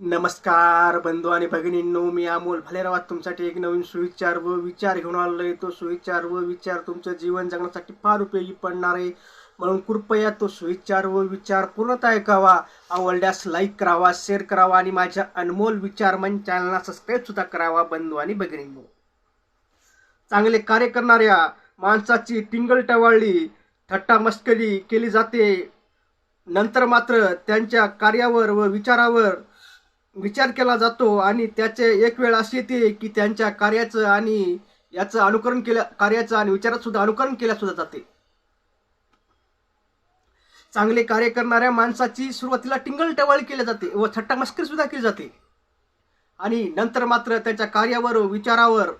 नमस्कार बंधू आणि भगिनींनो मी अमोल भालेरावात तुमच्यासाठी एक नवीन सुविचार व विचार घेऊन आलो आहे तो सुविचार व विचार तुमचं जीवन जगण्यासाठी फार उपयोगी पडणार आहे. म्हणून कृपया तो सुविचार व विचार पूर्णतः ऐकावा. आवडल्यास लाईक करावा शेअर करावा आणि माझ्या अनमोल विचार मन चॅनलला सबस्क्राईब सुद्धा करावा बंधू आणि भगिनींनो. चांगले कार्य करणाऱ्या माणसाची टिंगल टवाळली थट्टा मस्करी केली जाते. नंतर मात्र त्यांच्या कार्यावर व विचारावर विचार केला जातो आणि त्याचे एक वेळ अशी येते की त्यांच्या कार्याचं आणि याचं अनुकरण केल्या कार्याचं आणि विचारात सुद्धा अनुकरण केल्या सुद्धा जाते. चांगले कार्य करणाऱ्या माणसाची सुरुवातीला टिंगल टवाळी केली जाते व छट्टामस्करी सुद्धा केली जाते. आणि नंतर मात्र त्याच्या कार्यावर विचारावर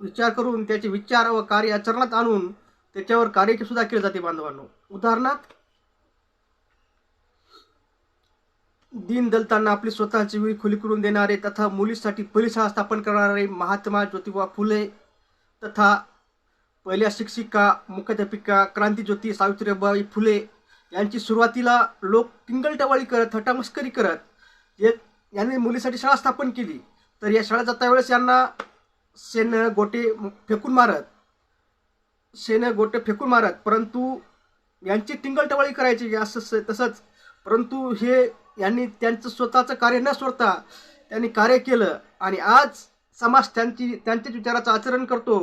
विचार करून त्याचे विचार व कार्य आचरणात आणून त्याच्यावर कार्य सुद्धा केले जाते बांधवांनो. उदाहरणार्थ दीन दलितांना आपली स्वतःची वेळ खुली करून देणारे तथा मुलीसाठी परिसर स्थापन करणारे महात्मा ज्योतिबा फुले तथा पहिल्या शिक्षिका मुख्याध्यापिका क्रांतीज्योती सावित्रीबाई फुले यांची सुरुवातीला लोक टिंगलटवाळी करत थटामस्करी करत एक यांनी मुलीसाठी शाळा स्थापन केली. तर या शाळा जाता वेळेस यांना शेण गोटे फेकून मारत शेण गोटे फेकून मारत परंतु यांची टिंगलटवाळी करायची असं तसंच परंतु हे यांनी त्यांचं स्वतःचं कार्य न सोडता त्यांनी कार्य केलं आणि आज समाज त्यांची त्यांच्याच विचाराचं आचरण करतो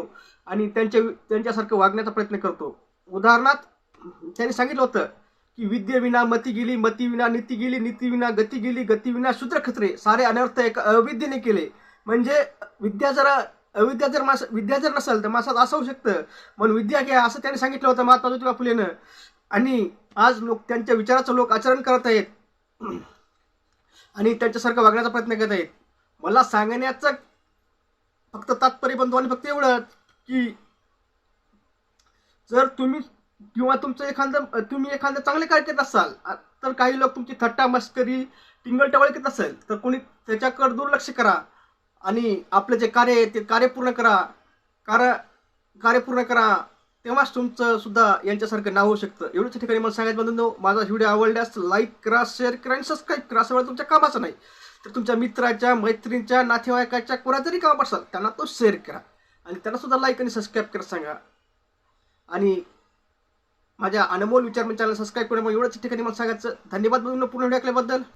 आणि त्यांच्या त्यांच्यासारखं वागण्याचा प्रयत्न करतो. उदाहरणार्थ त्यांनी सांगितलं होतं की विद्येविना मती गेली मतीविना नीती गेली नीतीविना गती गेली गतीविना शूद्र खत्रे सारे अनर्थ एक अविद्येने केले. म्हणजे विद्या जरा अविद्या जर मास विद्या जर नसेल तर माणसात असं होऊ शकतं. म्हणून विद्या घ्या असं त्यांनी सांगितलं होतं महात्मा ज्योतिबा फुलेनं. आणि आज लोक त्यांच्या विचाराचं लोक आचरण करत आहेत. आणि त्यांच्यासारखं वागण्याचा प्रयत्न करत आहेत. मला सांगण्याचं फक्त तात्पर्य बंधू आणि फक्त एवढंच की जर तुम्ही किंवा तुमचं एखादं तुम्ही एखादं चांगले कार्य करत असाल तर काही लोक तुमची थट्टा मस्करी टिंगल करत असेल तर कोणी त्याच्याकडे दुर्लक्ष करा आणि आपलं जे कार्य आहे ते कार्य पूर्ण करा. कार्य कार्य पूर्ण करा. तेव्हाच तुमचं सुद्धा यांच्यासारखं नाव होऊ शकतं. एवढंच ठिकाणी मला सांगायचं बंधू माझा व्हिडिओ आवडल्यास लाईक करा शेअर करा आणि सबस्क्राईब करा. असं तुमच्या कामाचं नाही. तर तुमच्या मित्राच्या मैत्रिणीच्या नातेवाईकाच्या कोणातरी काम असाल त्यांना तो शेअर करा. आणि त्यांना सुद्धा लाईक आणि सबस्क्राईब करा सांगा. आणि माझ्या अनमोल विचार चॅनल सबस्क्राईब करून एवढंच ठिकाणी मला सांगायचं. धन्यवाद बघून पूर्ण व्हिडिओ ऐकल्याबद्दल.